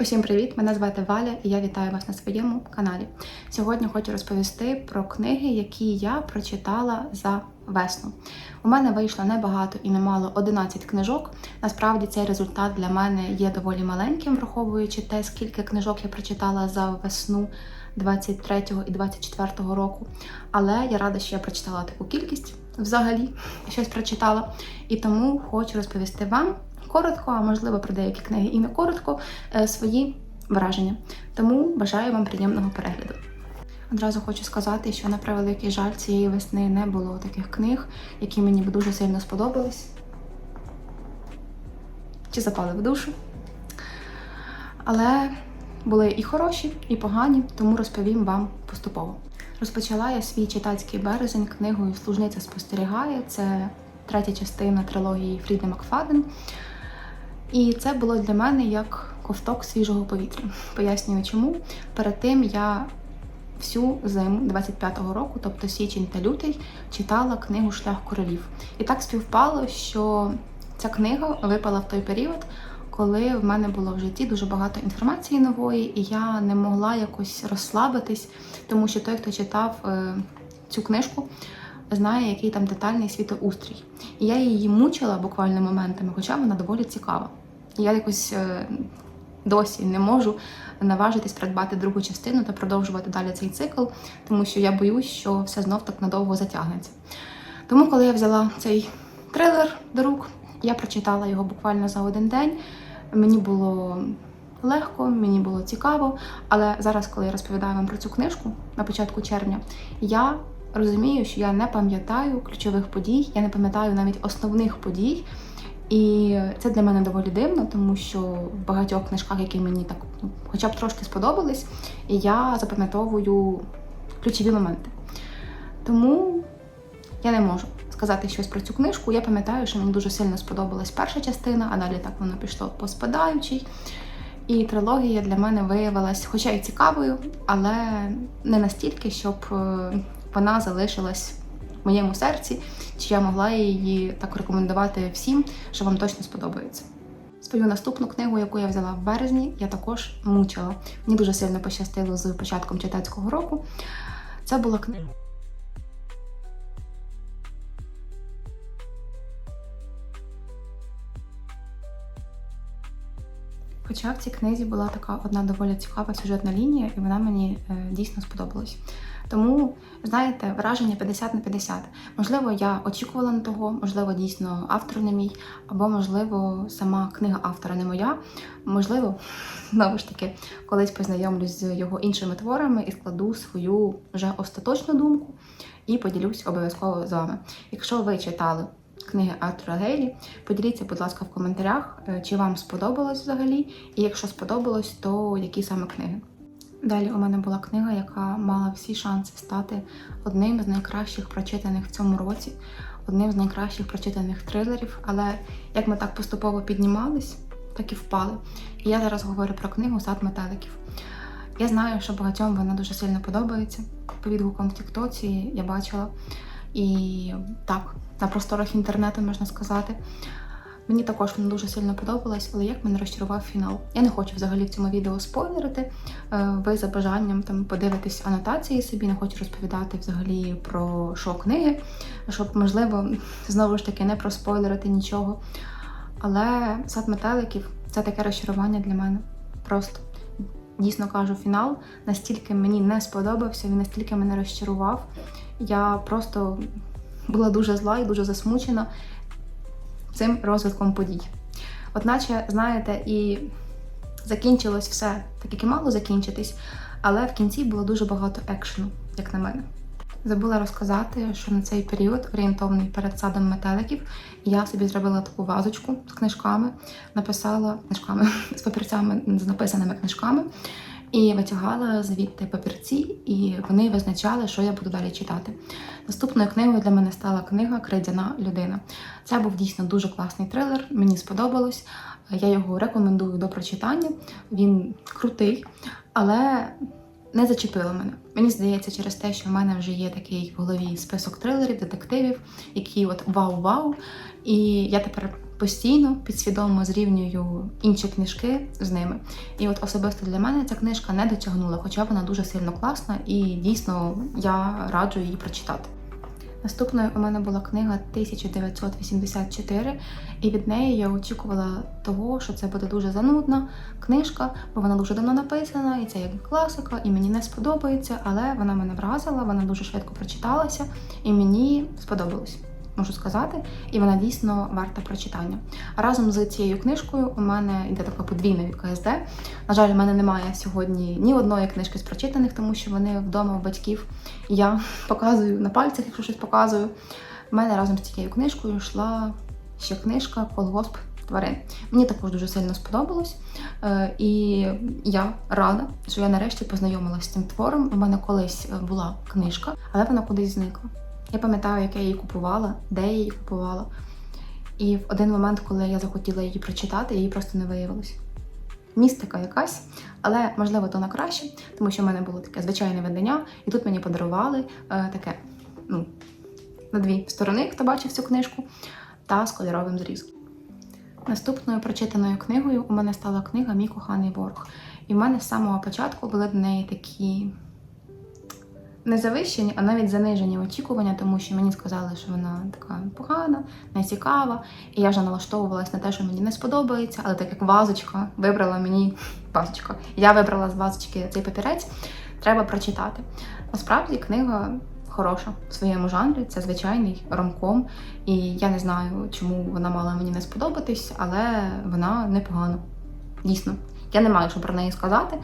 Усім привіт! Мене звати Валя і я вітаю вас на своєму каналі. Сьогодні хочу розповісти про книги, які я прочитала за весну. У мене вийшло небагато і немало 11 книжок. Насправді цей результат для мене є доволі маленьким, враховуючи те, скільки книжок я прочитала за весну 23 і 24 року. Але я рада, що я прочитала таку кількість взагалі щось прочитала. І тому хочу розповісти вам коротко, а можливо про деякі книги і не коротко, е, свої враження. Тому бажаю вам приємного перегляду. Одразу хочу сказати, що на превеликий жаль цієї весни не було таких книг, які мені б дуже сильно сподобались. Чи запали в душу. Але були і хороші, і погані, тому розповім вам поступово. Розпочала я свій читацький березень книгою Служниця спостерігає. Це третя частина трилогії Фріди Макфаден. І це було для мене як ковток свіжого повітря. Пояснюю, чому. Перед тим я всю зиму 25-го року, тобто січень та лютий, читала книгу Шлях королів. І так співпало, що ця книга випала в той період, коли в мене було в житті дуже багато інформації нової, і я не могла якось розслабитись, тому що той, хто читав е, цю книжку, знає, який там детальний світоустрій. І я її мучила буквально моментами, хоча вона доволі цікава. Я якось е, досі не можу наважитись придбати другу частину та продовжувати далі цей цикл, тому що я боюсь, що все знов так надовго затягнеться. Тому, коли я взяла цей трилер до рук, я прочитала його буквально за один день. Мені було легко, мені було цікаво. Але зараз, коли я розповідаю вам про цю книжку на початку червня, я розумію, що я не пам'ятаю ключових подій, я не пам'ятаю навіть основних подій. І це для мене доволі дивно, тому що в багатьох книжках, які мені так ну, хоча б трошки сподобались, я запам'ятовую ключові моменти. Тому я не можу сказати щось про цю книжку. Я пам'ятаю, що мені дуже сильно сподобалась перша частина, а далі так воно пішло по спадаючій. І трилогія для мене виявилась, хоча й цікавою, але не настільки, щоб е, вона залишилась в моєму серці, чи я могла її так рекомендувати всім, що вам точно сподобається. Свою наступну книгу, яку я взяла в березні, я також мучила. Мені дуже сильно пощастило з початком читацького року. Це була книга. Хоча в цій книзі була така одна доволі цікава сюжетна лінія, і вона мені е, дійсно сподобалась. Тому, знаєте, враження 50 на 50. Можливо, я очікувала на того, можливо, дійсно автор не мій, або, можливо, сама книга автора не моя. Можливо, знову ж таки, колись познайомлюсь з його іншими творами і складу свою вже остаточну думку і поділюсь обов'язково з вами. Якщо ви читали книги Артура Гейлі, поділіться, будь ласка, в коментарях, е, чи вам сподобалось взагалі, і якщо сподобалось, то які саме книги. Далі у мене була книга, яка мала всі шанси стати одним з найкращих прочитаних в цьому році, одним з найкращих прочитаних трилерів. Але як ми так поступово піднімались, так і впали. І я зараз говорю про книгу Сад метеликів. Я знаю, що багатьом вона дуже сильно подобається. По відгукам в Тіктоці я бачила. І так, на просторах інтернету можна сказати. Мені також вона дуже сильно подобалась, але як мене розчарував фінал. Я не хочу взагалі в цьому відео спойлерити. Е, Ви за бажанням там подивитись анотації собі, не хочу розповідати взагалі про що книги, щоб, можливо, знову ж таки не проспойлерити нічого. Але сад метеликів це таке розчарування для мене. Просто дійсно кажу, фінал настільки мені не сподобався, він настільки мене розчарував. Я просто була дуже зла і дуже засмучена цим розвитком подій. Одначе, знаєте, і закінчилось все так, як і мало закінчитись, але в кінці було дуже багато екшену, як на мене. Забула розказати, що на цей період, орієнтовний перед садом метеликів, я собі зробила таку вазочку з книжками, написала книжками з папірцями з написаними книжками. І витягала звідти папірці, і вони визначали, що я буду далі читати. Наступною книгою для мене стала книга Крейдяна людина. Це був дійсно дуже класний трилер, мені сподобалось. Я його рекомендую до прочитання. Він крутий, але не зачепило мене. Мені здається, через те, що в мене вже є такий в голові список трилерів, детективів, які от вау-вау. І я тепер постійно підсвідомо зрівнюю інші книжки з ними. І от особисто для мене ця книжка не дотягнула, хоча вона дуже сильно класна і дійсно я раджу її прочитати. Наступною у мене була книга 1984, і від неї я очікувала того, що це буде дуже занудна книжка, бо вона дуже давно написана, і це як класика, і мені не сподобається, але вона мене вразила, вона дуже швидко прочиталася, і мені сподобалось. Можу сказати, і вона дійсно варта прочитання. Разом з цією книжкою у мене йде така подвійна від КСД. На жаль, у мене немає сьогодні ні одної книжки з прочитаних, тому що вони вдома у батьків. Я показую на пальцях, якщо щось показую. У мене разом з цією книжкою йшла ще книжка Колгосп тварин. Мені також дуже сильно сподобалось. Е, І я рада, що я нарешті познайомилася з цим твором. У мене колись була книжка, але вона кудись зникла. Я пам'ятаю, як я її купувала, де я її купувала. І в один момент, коли я захотіла її прочитати, її просто не виявилось. Містика якась, але можливо то на краще, тому що в мене було таке звичайне видання, і тут мені подарували е, таке, ну, на дві сторони, хто бачив цю книжку, та з кольоровим зрізом. Наступною прочитаною книгою у мене стала книга Мій коханий ворог. І в мене з самого початку були до неї такі не завищені, а навіть занижені очікування, тому що мені сказали, що вона така погана, нецікава. І я вже налаштовувалась на те, що мені не сподобається, але так як вазочка вибрала мені вазочка. Я вибрала з вазочки цей папірець, треба прочитати. Насправді книга хороша в своєму жанрі, це звичайний ромком. І я не знаю, чому вона мала мені не сподобатись, але вона непогана. Дійсно, я не маю що про неї сказати.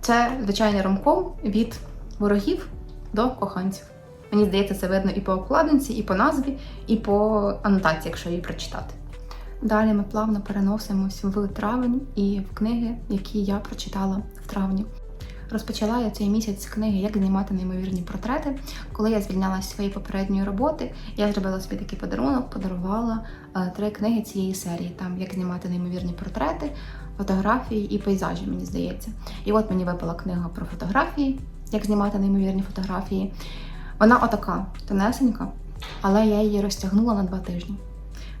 Це звичайний ромком від ворогів до коханців. Мені здається, це видно і по обкладинці, і по назві, і по анотації, якщо її прочитати. Далі ми плавно переносимось в травень і в книги, які я прочитала в травні. Розпочала я цей місяць з книги Як знімати неймовірні портрети. Коли я звільнялася з своєї попередньої роботи, я зробила собі такий подарунок, подарувала е, три книги цієї серії: там як знімати неймовірні портрети, фотографії і пейзажі, мені здається. І от мені випала книга про фотографії, як знімати неймовірні фотографії. Вона отака тонесенька, але я її розтягнула на два тижні.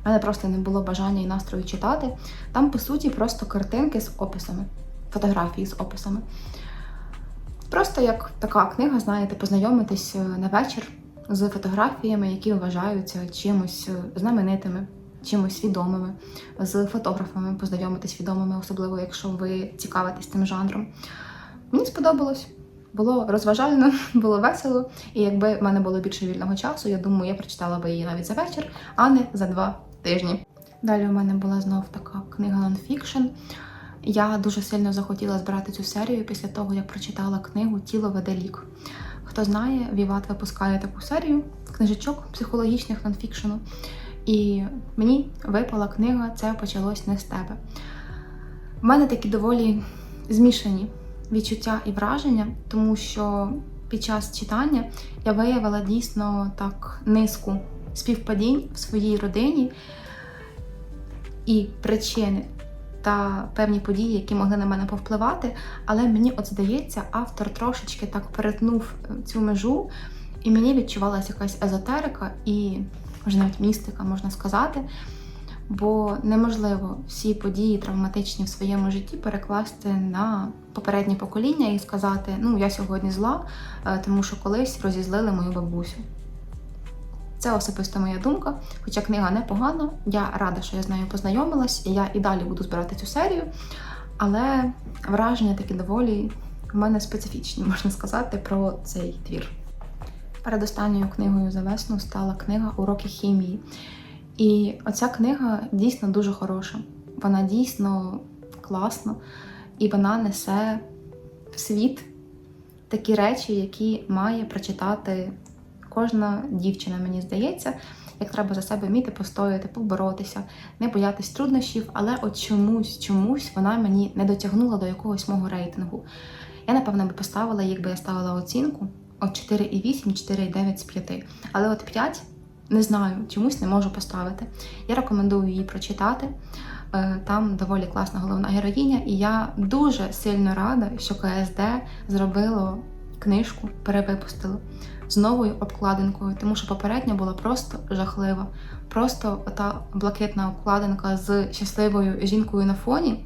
У мене просто не було бажання і настрою читати. Там, по суті, просто картинки з описами, фотографії з описами. Просто як така книга, знаєте, познайомитись е, на вечір з фотографіями, які вважаються чимось е, знаменитими, чимось відомими, з фотографами познайомитись відомими, особливо якщо ви цікавитесь тим жанром. Мені сподобалось. Було розважально, було весело, і якби в мене було більше вільного часу, я думаю, я прочитала би її навіть за вечір, а не за два тижні. Далі у мене була знов така книга нонфікшн. Я дуже сильно захотіла збирати цю серію після того, як прочитала книгу Тіло веде лік. Хто знає, Віват випускає таку серію книжечок психологічних нонфікшену. І мені випала книга Це почалось не з тебе. У мене такі доволі змішані відчуття і враження, тому що під час читання я виявила дійсно так низку співпадінь в своїй родині і причини та певні події, які могли на мене повпливати. Але мені от здається, автор трошечки так перетнув е, цю межу, і мені відчувалася якась езотерика і, може, навіть містика, можна сказати. Бо неможливо всі події травматичні в своєму житті перекласти на попереднє покоління і сказати: ну, я сьогодні зла, е, тому що колись розізлили мою бабусю. Це особисто моя думка, хоча книга непогана. Я рада, що я з нею познайомилась, і я і далі буду збирати цю серію. Але враження такі доволі в мене специфічні, можна сказати, про цей твір. Передостанньою книгою за весну стала книга Уроки хімії. І оця книга дійсно дуже хороша. Вона дійсно класна, і вона несе в світ такі речі, які має прочитати кожна дівчина, мені здається, як треба за себе вміти постояти, поборотися, не боятись труднощів, але от чомусь, чомусь вона мені не дотягнула до якогось мого рейтингу. Я, напевно, би поставила, якби я ставила оцінку от 4,8, 4,9 з 5. Але от 5 не знаю, чомусь не можу поставити. Я рекомендую її прочитати. Е, Там доволі класна головна героїня, і я дуже сильно рада, що КСД зробило книжку, перевипустило. з новою обкладинкою, тому що попередня була просто жахлива. Просто та блакитна обкладинка з щасливою жінкою на фоні.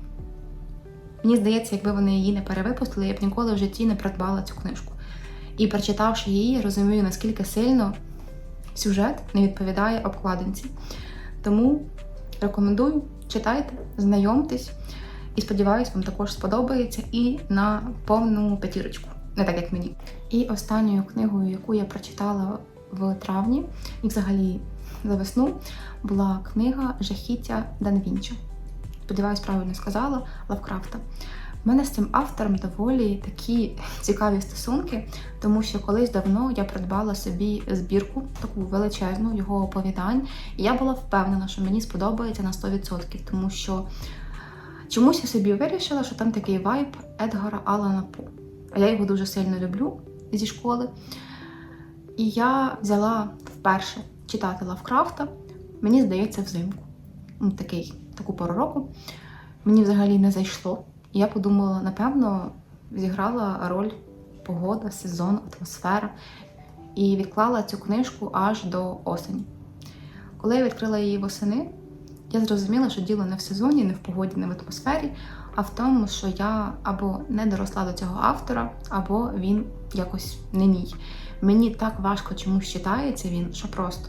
Мені здається, якби вони її не перевипустили, я б ніколи в житті не придбала цю книжку. І прочитавши її, розумію, наскільки сильно сюжет не відповідає обкладинці. Тому рекомендую, читайте, знайомтесь. І сподіваюсь, вам також сподобається і на повну п'ятірочку, не так як мені. І останньою книгою, яку я прочитала в травні, і взагалі за весну, була книга Жахіття Дан Вінчі. Сподіваюсь, правильно сказала Лавкрафта. У мене з цим автором доволі такі цікаві стосунки, тому що колись давно я придбала собі збірку, таку величезну його оповідань, і я була впевнена, що мені сподобається на 100%, тому що чомусь я собі вирішила, що там такий вайб Едгара Алана По. А я його дуже сильно люблю зі школи. І я взяла вперше читати Лавкрафта, мені здається, взимку. Ну, такий, таку пору року. Мені взагалі не зайшло. І я подумала, напевно, зіграла роль погода, сезон, атмосфера. І відклала цю книжку аж до осені. Коли я відкрила її восени, я зрозуміла, що діло не в сезоні, не в погоді, не в атмосфері, а в тому, що я або не доросла до цього автора, або він якось не мій. Мені так важко чомусь читається він, що просто.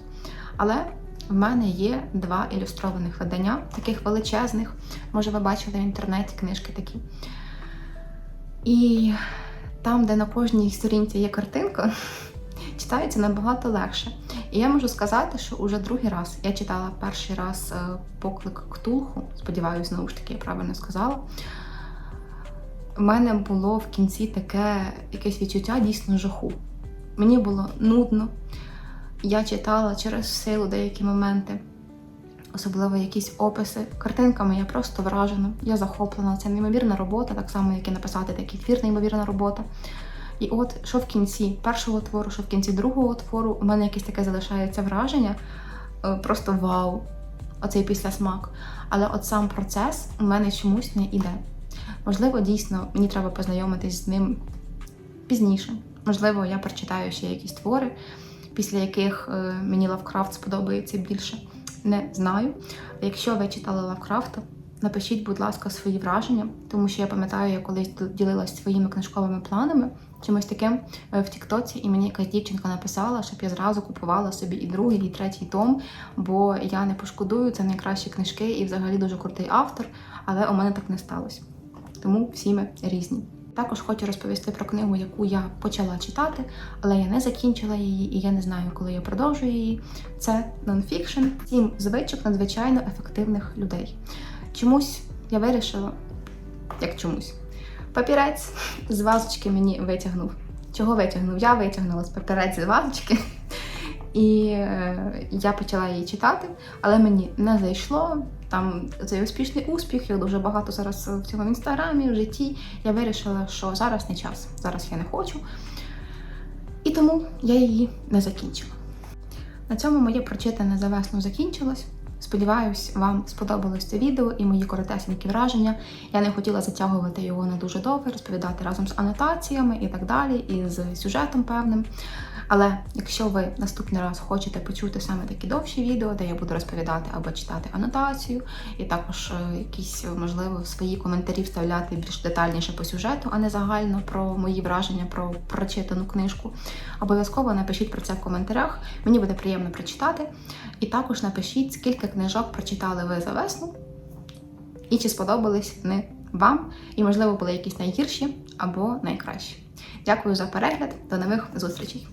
Але в мене є два ілюстрованих видання, таких величезних. Може, ви бачили в інтернеті книжки такі. І там, де на кожній сторінці є картинка, читається набагато легше. І я можу сказати, що уже другий раз я читала перший раз е, поклик Ктулху, сподіваюся, знову ж таки, я правильно сказала. У мене було в кінці таке якесь відчуття дійсно жаху. Мені було нудно. Я читала через силу деякі моменти, особливо якісь описи. Картинками я просто вражена, я захоплена. Це неймовірна робота, так само, як і написати такий твір, неймовірна робота. І от що в кінці першого твору, що в кінці другого твору, у мене якесь таке залишається враження. е, Просто вау! Оцей післясмак. Але от сам процес у мене чомусь не іде. Можливо, дійсно мені треба познайомитись з ним пізніше. Можливо, я прочитаю ще якісь твори, після яких е, мені Лавкрафт сподобається більше. Не знаю. Якщо ви читали Лавкрафта, напишіть, будь ласка, свої враження, тому що я пам'ятаю, я колись ділилась своїми книжковими планами, чимось таким е, в Тіктоці, і мені якась дівчинка написала, щоб я зразу купувала собі і другий, і третій том, бо я не пошкодую, це найкращі книжки і взагалі дуже крутий автор, але у мене так не сталося. Тому всі ми різні. Також хочу розповісти про книгу, яку я почала читати, але я не закінчила її, і я не знаю, коли я продовжую її. Це нонфікшн, сім звичок надзвичайно ефективних людей. Чомусь я вирішила, як чомусь, папірець з вазочки мені витягнув. Чого витягнув? Я витягнула з папірець з вазочки. І е, я почала її читати, але мені не зайшло. Там цей успішний успіх, його дуже багато зараз в цьому інстаграмі, в житті. Я вирішила, що зараз не час, зараз я не хочу. І тому я її не закінчила. На цьому моє прочитане за весну закінчилось. Сподіваюсь, вам сподобалось це відео і мої коротесенькі враження. Я не хотіла затягувати його на дуже довго, розповідати разом з анотаціями і так далі, і з сюжетом певним. Але якщо ви наступний раз хочете почути саме такі довші відео, де я буду розповідати або читати анотацію, і також е, якісь, можливо, свої коментарі вставляти більш детальніше по сюжету, а не загально про мої враження про прочитану книжку, обов'язково напишіть про це в коментарях. Мені буде приємно прочитати. І також напишіть, скільки книжок прочитали ви за весну, і чи сподобались вони вам, і, можливо, були якісь найгірші або найкращі. Дякую за перегляд, до нових зустрічей!